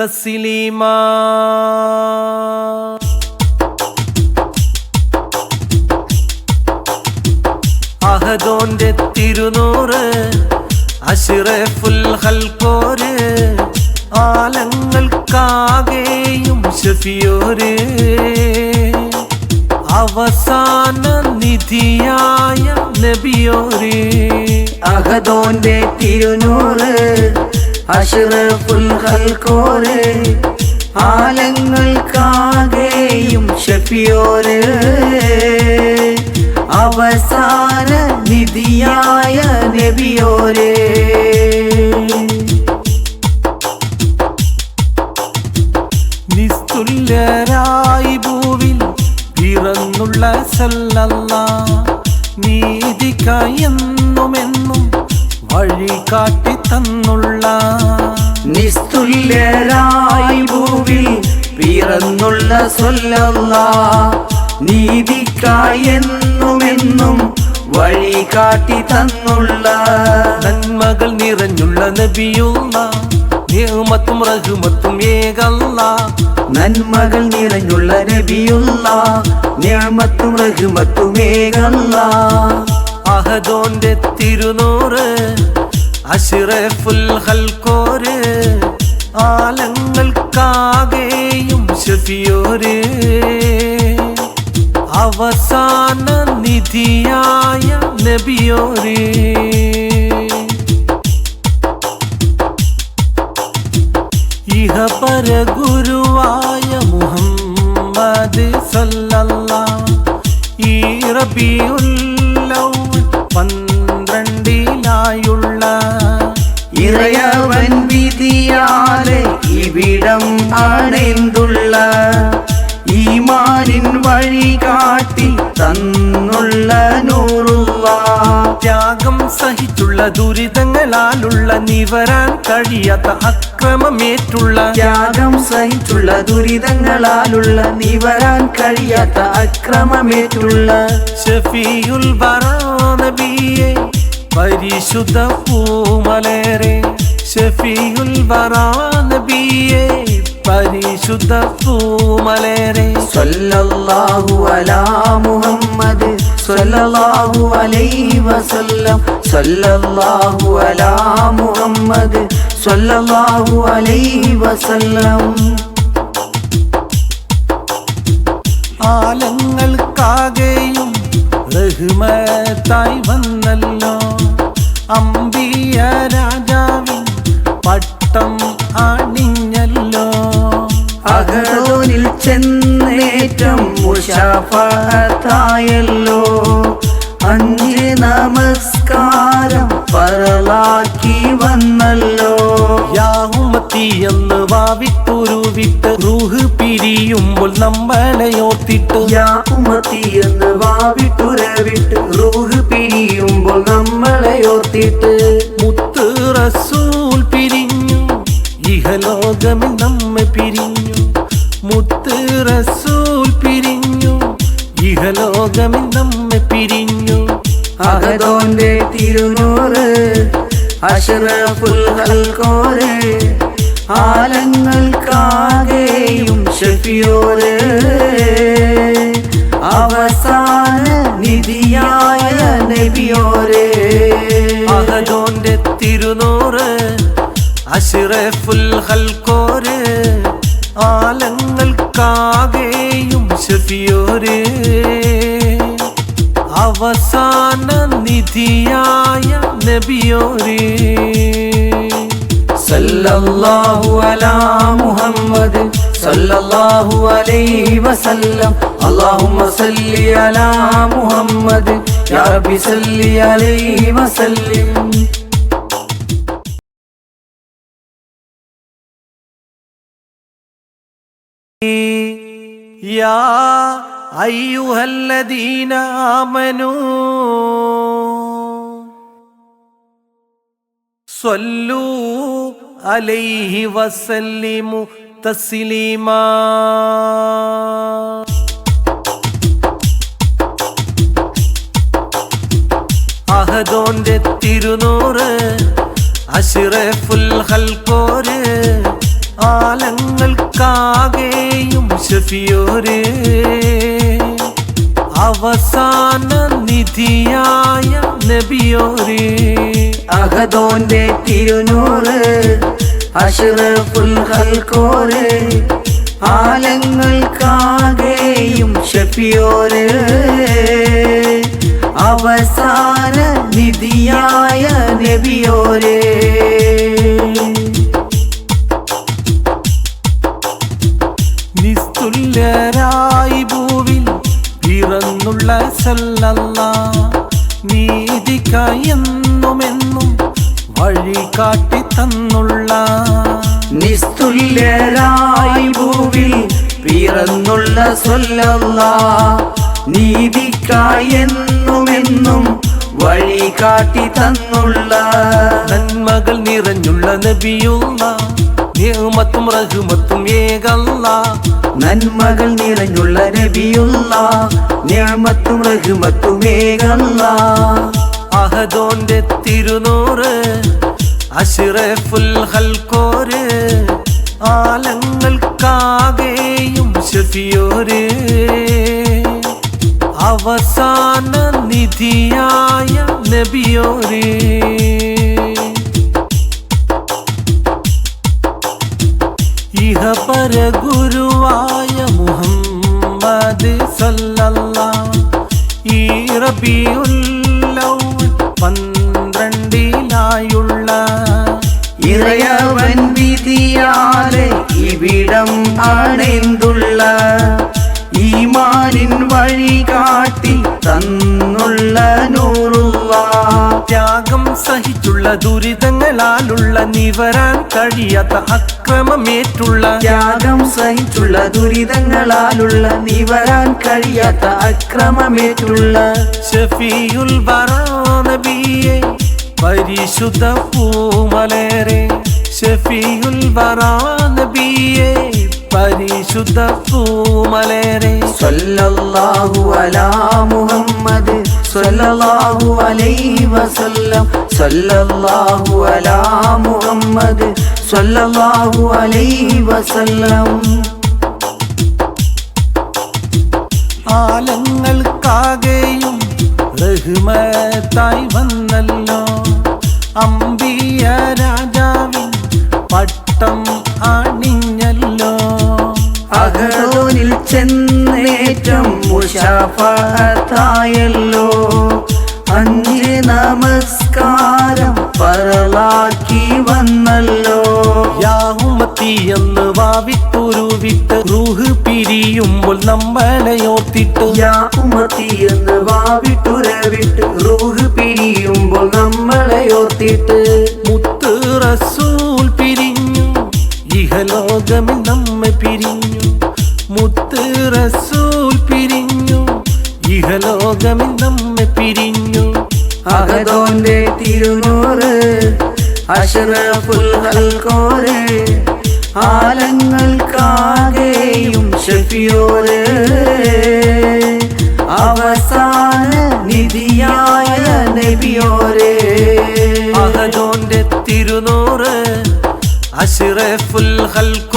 തസ്ലീമാ അഹദോന്റെ തിരുനൂറ് അഷിറഫുൽ ഹൽക്കോര് ആലങ്ങൾക്കാകെയും ഷഫിയോര്. അവസാന നിധിയായ നബിയോര്. അഹദോന്റെ തിരുനൂറ് അഷ്റഫുൽ ഹൽക്കോരെ ആലങ്ങൾക്കാകെയും ഷഫിയോര് അവസാന നിധിയായ നബിയോരെ നിസ്തുല്യരായി ഭൂവിൽ പിറന്നുള്ള സല്ലല്ല നീതിക്കയെന്നുമെന്നും വഴി കാട്ടി തന്നുള്ള നിസ്തുല്യരായി ഭൂവിൽ പിറന്നുള്ള സ്വല്ല നീതിക്കായെന്നുമെന്നും വഴി കാട്ടി തന്നുള്ള നന്മകൾ നിറഞ്ഞുള്ള നബിയുള്ള നിയമത്തും റഹുമത്തും ഏകല്ല. നന്മകൾ നിറഞ്ഞുള്ള നബിയുള്ള നിയമത്തും ഏകല്ല. അഹദോന്റെ തിരുനൂറ് അഷിറഫുൽ ഹൽക്കോര് ആലങ്ങൾക്കാകെയും ഷഫിയോര് അവസാന നിധിയായ നബിയോര്. ഇഹപര ഗുരുവായ മുഹമ്മദ് സല്ല ഈ റബിയുല്ലൗ പന്ത്രണ്ടിലായുള്ള ഇറയവൻ വിധിയാലെ ഇവിടം ആണെന്തുള്ള ഈമാനിൻ വഴി കാട്ടി തന്നുള്ള നൂറുള്ള ത്യാഗം സഹിച്ചുള്ള ദുരിതങ്ങളാലുള്ള നിവരാൻ കഴിയാത്ത അക്രമമേറ്റുള്ള ത്യാഗം സഹിച്ചുള്ള ദുരിതങ്ങളാലുള്ള നിവരാൻ കഴിയാത്ത അക്രമമേറ്റുള്ള ഷഫീയുൽ ബറാനബിയെ പരിശുദ്ധ പൂമലേറെ ഷഫീയുൽ ബറാനബിയെ പരിശുദ്ധ പൂമലേറെ. സല്ലല്ലാഹു അലാ മുഹമ്മദ് സല്ലല്ലാഹു അലൈഹി വസല്ലം. സല്ലല്ലാഹു അലാ മുഹമ്മദ് സല്ലല്ലാഹു അലൈഹി വസല്ലം. ആലങ്ങൾക്കാകെയും റഹ്മത്തായി വന്നല്ലോ ചെന്നേറ്റം മുഷാഫത്തായല്ലോ അഞ്ച് നമസ്കാരം പറലാക്കി വന്നല്ലോ. യാഹുമത്തി എന്ന് വാവിട്ടുരുവിട്ട് റൂഹ് പിരിയുമ്പോൾ നമ്മളെ ഓർത്തിട്ട്. യാഹുമത്തി എന്ന് വാവിട്ടുരവിട്ട് റൂഹ് പിരിയുമ്പോൾ നമ്മളെ ഓർത്തിട്ട്. മുത്ത് റസൂൽ പിരിഞ്ഞു ഇഹലോകമിൽ നമ്മെ പിരിഞ്ഞു. മുത്ത് റസൂൽ തിരുനൂറ് അഷറഫുൽ ഹൽക്കോര് ആലങ്ങൾക്കാകെയും ഷഫിയോര് അവസാന നിധിയായ നബിയോര്. അഹദോന്റെ തിരുനൂറ് അഷിറഫുൽ ഹൽക്കോര് ആലങ്ങൾക്കാകെയും ഷഫിയോര്. അവസാന നിധിയായ നബിയോര്. സല്ലല്ലാഹു അലാ മുഹമ്മദ് സല്ലല്ലാഹു അലൈഹി വസല്ലം. അല്ലാഹുമ്മ സല്ലി അലാ മുഹമ്മദ്. യാ റബ്ബി സല്ലി അലൈഹി വസല്ലം. يا أيها الذين آمنوا صلوا عليه وسلموا تسليما അഹദോന്റെ തിരുനൂറ് അഷിറഫുൽ ഹൽക്കോര് ആലങ്ങൾക്കാകെയും ഷഫിയോരേ അവസാന നിധിയായ നബിയോരേ. അഹദോന്റെ തിരുനൂറ് അഷറഫുൽ ഹൽക്കോറ് ആലങ്ങൾക്കാകെയും ഷഫിയോര്. അവസാന നിധിയായ നബിയോരേ. നിസ്തുല്യരാ പിറന്നുള്ള സല്ലല്ല. നീതിക്കയെന്നുമെന്നും വഴി കാട്ടി തന്നുള്ള. നിസ്തുല്യരായി ഭൂവിൽ പിറന്നുള്ള സൊല്ല നീതിക്കായെന്നുമെന്നും വഴി കാട്ടി തന്നുള്ള. നന്മകൾ നിറഞ്ഞുള്ള നബിയുള്ള. നിയമത്തും റഹ്മത്തും ഏകല്ല. നന്മകൾ നിറഞ്ഞുള്ള നബിയുള്ള റഹ്മത്തും ഏകല്ല. അഹദോന്റെ തിരുനൂറ് അഷിറഫുൽ ഹൽക്കോര്. ആലങ്ങൾക്കാകെയും ഷഫിയോര്. അവസാന നിധിയായ ഈ പന്ത്രണ്ടിലായുള്ള ഇറയവൻ വിധിയാലെ ഇവിടം അണൈന്തുള്ള ഈമാനിൻ വഴി കാട്ടി തന്നുള്ള ത്യാഗം സഹിച്ചുള്ള ദുരിതങ്ങളാലുള്ള നിവരാൻ കഴിയാത്ത അക്രമമേറ്റുള്ള ത്യാഗം സഹിച്ചുള്ള ദുരിതങ്ങളാലുള്ള നിവരാൻ കഴിയാത്ത അക്രമമേറ്റുള്ള ഷഫിയുൽ വറാനബിയെ പരിശുദ്ധ പൂമലേറെ. ഷഫിയുൽ വറാനബിയെ പരിശുദ്ധ പൂമലേറെ. സല്ലല്ലാഹു അലാ മുഹമ്മദ് സല്ലല്ലാഹു അലൈഹി വസല്ലം. സല്ലല്ലാഹു അലാ മുഹമ്മദ്. സല്ലല്ലാഹു അലൈഹി വസല്ലം. ആലങ്ങൾക്കാകെയും റഹ്മത്തായി വന്നല്ലോ. അമ്പിയ രാജാവിൻ പട്ടം അണിഞ്ഞല്ലോ. അകടോനിൽ ചെന്നേറ്റം മുഷാഫത്തായല്ലോ യാഹുമത്തി എന്ന് വാവിട്ടൊരു വിട്ട് റൂഹ് പിരിയുമ്പോൾ നമ്മളെ ഓർത്തിട്ട് യാ ഉമ്മത്തി എന്ന് വാവിട്ടുരവിട്ട് റൂഹ് പിരിയുമ്പോൾ നമ്മളെ ഓർത്തിട്ട് മുത്ത് റസൂൽ പിരിഞ്ഞു ഇഹലോകമിൽ നമ്മെ പിരിഞ്ഞു. മുത്ത് റസൂൽ പിരിഞ്ഞു ഇഹലോകമിൽ നമ്മെ പിരിഞ്ഞു. അകതോന്റെ തിരുനൂറ് അഷ്റഫുൽ ഹൽക്കോര് ആലങ്ങൾക്കാകെയും ഷെഫിയോര് അവസാന നിധിയായ നബിയോരെ അഹദോന്റെ തിരുനൂറ് അഷിറഫുൽ ഹൽക്ക്